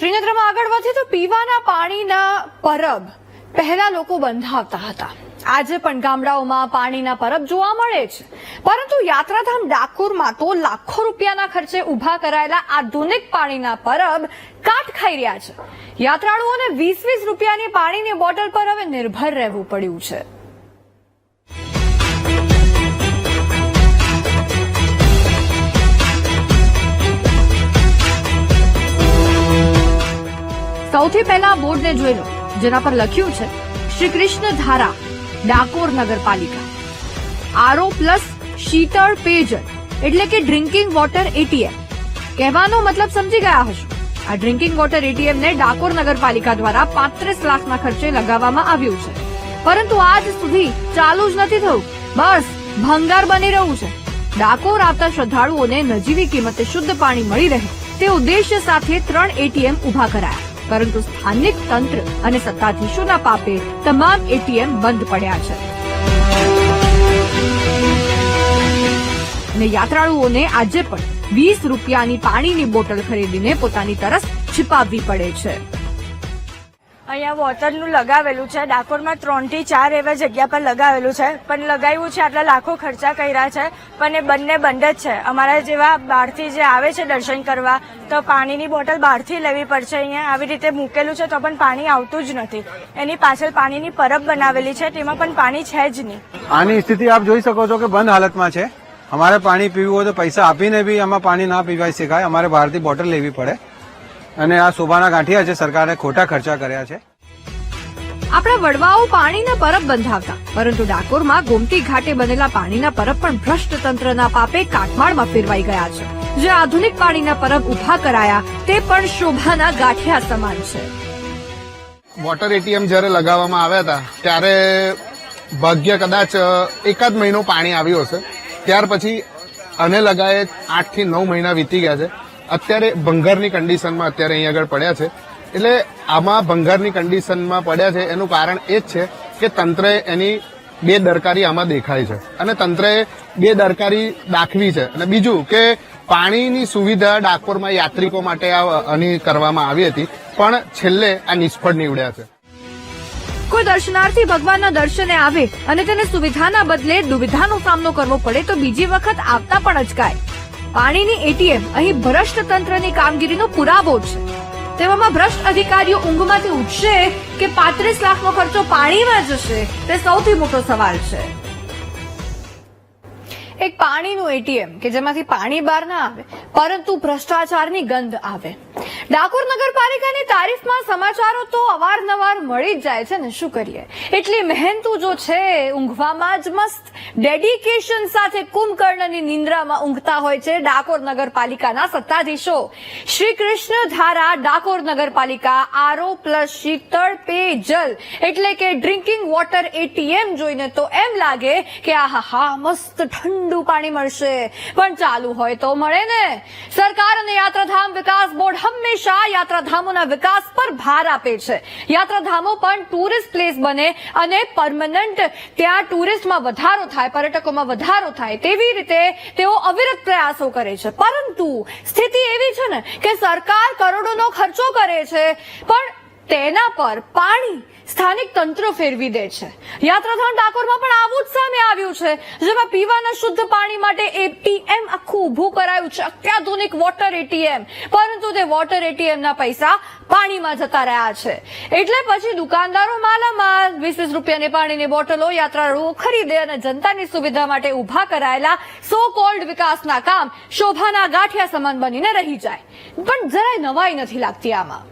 ત્રિનેત્રમાં આગળ વધીએ તો પીવાના પાણીના પરબ પહેલા લોકો બંધાવતા હતા. આજે પણ ગામડાઓમાં પાણીના પરબ જોવા મળે છે. પરંતુ યાત્રાધામ ડાકોરમાં તો લાખો રૂપિયાના ખર્ચે ઊભા કરાયેલા આધુનિક પાણીના પરબ કાટ ખાઈ રહ્યા છે. યાત્રાળુઓને વીસ વીસ રૂપિયાની પાણીની બોટલ પર હવે નિર્ભર રહેવું પડ્યું છે. સૌથી પહેલા બોર્ડને જોઈ લો, જેના પર લખ્યું છે શ્રી કૃષ્ણ ધારા, ડાકોર નગરપાલિકા. આરો પ્લસ શીતળ પેયજલ એટલે કે ડ્રિંકિંગ વોટર એટીએમ. કહેવાનો મતલબ સમજી ગયા હશો? આ ડ્રિંકિંગ વોટર એટીએમ ને ડાકોર નગરપાલિકા દ્વારા પાંત્રીસ લાખના ખર્ચે લગાવવામાં આવ્યું છે. પરંતુ આજ સુધી ચાલુ જ નથી થયું. બસ, ભંગાર બની રહ્યું છે. ડાકોર આવતા શ્રદ્ધાળુઓને નજીવી કિંમતે શુદ્ધ પાણી મળી રહે તે ઉદ્દેશ્ય સાથે ત્રણ એટીએમ ઊભા કરાયા. પરંતુ સ્થાનિક તંત્ર અને સત્તાધીશોના પાપે તમામ એટીએમ બંધ પડ્યા છે. અને યાત્રાળુઓને આજે પણ વીસ રૂપિયાની પાણીની બોટલ ખરીદીને પોતાની તરસ छिपाવવી પડે છે. અહીંયા વોટરનું લગાવેલું છે. ડાકોરમાં ત્રણથી ચાર એવા જગ્યા પર લગાવેલું છે. પણ લગાવ્યું છે, આટલા લાખો ખર્ચા કર્યા છે, પણ એ બંને બંધ જ છે. અમારા જેવા બહારથી જે આવે છે દર્શન કરવા, તો પાણીની બોટલ બહારથી લેવી પડશે અહીંયા. આવી રીતે મૂકેલું છે, તો પણ પાણી આવતું જ નથી. એની પાછળ પાણીની પરબ બનાવેલી છે, તેમાં પણ પાણી છે જ નહીં. આની સ્થિતિ આપ જોઈ શકો છો કે બંધ હાલતમાં છે. અમારે પાણી પીવું હોય તો પૈસા આપીને બી આમાં પાણી ના પીવાય શકાય. અમારે બહારથી બોટલ લેવી પડે. અને આ શોભાના ગાંઠિયા છે સરકારે ખોટા ખર્ચા કર્યા છે. આપણા વડવાઓ પાણીના પરબ બંધાવતા પરંતુ ડાકોરમાં ગોમતી ઘાટે બનેલા પાણીના પરબ પણ ભ્રષ્ટ તંત્રના પાપે કાટમાળમાં ફેરવાઈ ગયા છે. જે આધુનિક પાણીના પરબ ઊભા કરાયા તે પણ શોભાના ગાંઠિયા સમાન છે. વોટર એટીએમ જ્યારે લગાવવામાં આવ્યા હતા ત્યારે ભાગ્ય કદાચ એકાદ મહિનો પાણી આવ્યું હશે. ત્યાર પછી અને લગાએ આઠથી નવ મહિના વીતી ગયા છે. અત્યારે ભંગારની કન્ડિશનમાં અત્યારે અહીં આગળ પડ્યા છે. એટલે આમાં ભંગારની કન્ડિશનમાં પડ્યા છે, એનું કારણ એ જ છે કે તંત્રએ એની બે દરકારી આમાં દેખાય છે. અને તંત્રએ બે દરકારી દાખવી છે. અને બીજું કે પાણીની સુવિધા ડાકોરમાં યાત્રિકો માટે આની કરવામાં આવી હતી, પણ છેલ્લે આ નિષ્ફળ નીવડ્યા છે. કોઈ દર્શનાર્થી ભગવાનના દર્શને આવે અને તેને સુવિધાના બદલે દુવિધાનો સામનો કરવો પડે તો બીજી વખત આવતા પણ અચકાય. પાણીની એટીએમ અહીં ભ્રષ્ટ તંત્રની કામગીરીનો પુરાવો છે. તેવામાં ભ્રષ્ટ અધિકારીઓ ઊંઘમાંથી ઉઠશે કે પાંત્રીસ લાખનો ખર્ચો પાણીમાં જશે, તે સૌથી મોટો સવાલ છે. એક પાણીનું એટીએમ કે જેમાંથી પાણી બહાર ના આવે, પરંતુ ભ્રષ્ટાચારની ગંધ આવે. ડાકોર નગરપાલિકાની તારીફમાં સમાચારો તો અવારનવાર મળી જ જાય છે ને શું કરીએ? એટલી મહેનતુ જો છે, ઊંઘવામાં જ મસ્ત. ડેડિકેશન સાથે કુંભકર્ણની નિંદ્રામાં ઊંઘતા હોય છે ડાકોર નગરપાલિકાના સત્તાધીશો. શ્રી કૃષ્ણ ધારા ડાકોર નગરપાલિકા આરો પ્લસ શીતળ પેયજલ એટલે કે ડ્રિંકિંગ વોટર એટીએમ જોઈને તો એમ લાગે કે આહા હા મસ્ત ઠંડુ પાણી મળશે. પણ ચાલુ હોય તો મળે ને. સરકાર અને યાત્રાધામ વિકાસ બોર્ડ હંમેશા યાત્રાધામોના વિકાસ પર ભાર આપે છે? યાત્રાધામો પણ ટુરિસ્ટ પ્લેસ બને અને પરમનન્ટ ત્યાં ટુરિસ્ટમાં વધારો થાય, પર્યટકોમાં વધારો થાય તેવી રીતે તેઓ અવિરત પ્રયાસો કરે છે. પરંતુ સ્થિતિ એવી છે ને કે સરકાર કરોડોનો ખર્ચો કરે છે, પણ તેના પર પાણી સ્થાનિક તંત્ર ફેરવી દે છે. યાત્રાધામ ડાકોરમાં પણ આવું જ સામે આવ્યું છે, જેમાં પીવાના શુદ્ધ પાણી માટે આખું ઊભું કરાયું છે. અત્યાધુનિક વોટર એટીએમ પરંતુ તે વોટર એટીએમ ના પૈસા પાણીમાં જતા રહ્યા છે. એટલે પછી દુકાનદારો માલામાલ વીસ વીસ રૂપિયાની પાણીની બોટલો, યાત્રાળુઓ ખરીદે અને જનતાની સુવિધા માટે ઊભા કરાયેલા સો કોલ્ડ વિકાસના કામ શોભાના ગાંઠિયા સમાન બનીને રહી જાય. પણ જરાય નવાઈ નથી લાગતી આમાં.